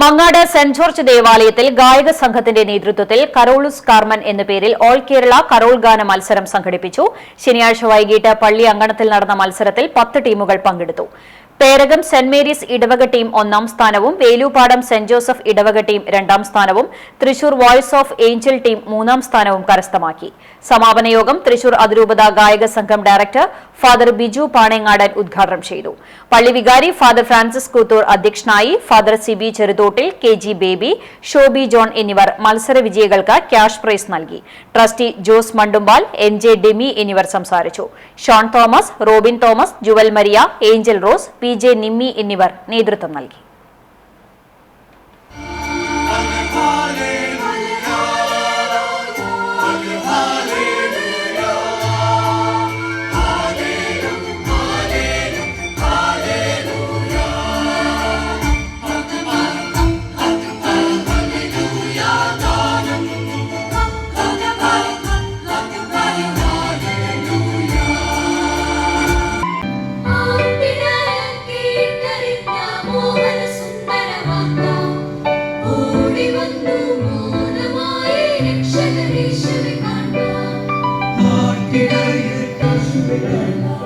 Mangad saint George ദേവാലയത്തിൽ ഗായക സംഘത്തിന്റെ നേതൃത്വത്തിൽ കരോളുസ് കാർമൻ എന്ന പേരിൽ ഓൾ കേരള കരോൾ ഗാന മത്സരം സംഘടിപ്പിച്ചു. ശനിയാഴ്ച വൈകിട്ട് പള്ളി അങ്കണത്തിൽ നടന്ന മത്സരത്തിൽ പത്ത് ടീമുകൾ പങ്കെടുത്തു. പേരകം സെന്റ് മേരീസ് ഇടവക ടീം ഒന്നാം സ്ഥാനവും വേലൂപ്പാടം സെന്റ് ജോസഫ് ഇടവക ടീം രണ്ടാം സ്ഥാനവും Thrissur voice of angel team മൂന്നാം സ്ഥാനവും കരസ്ഥമാക്കി. സമാപന യോഗം തൃശൂർ അതിരൂപത ഗായക സംഘം ഡയറക്ടർ ഫാദർ ബിജു പാണേങ്ങാടൻ ഉദ്ഘാടനം ചെയ്തു. പള്ളി വികാരി ഫാദർ ഫ്രാൻസിസ് കൂത്തൂർ അധ്യക്ഷനായി father Sibi Cheruthottil K G Baby Shobi John എന്നിവർ മത്സര വിജയികൾക്ക് ക്യാഷ് പ്രൈസ് നൽകി. Trustee Jose Mandumpal N J Demi എന്നിവർ സംസാരിച്ചു. Shaun Thomas Robin Thomas Jewel Maria Angel Rose J Nimmi എന്നിവർ നേതൃത്വം നൽകി Amen.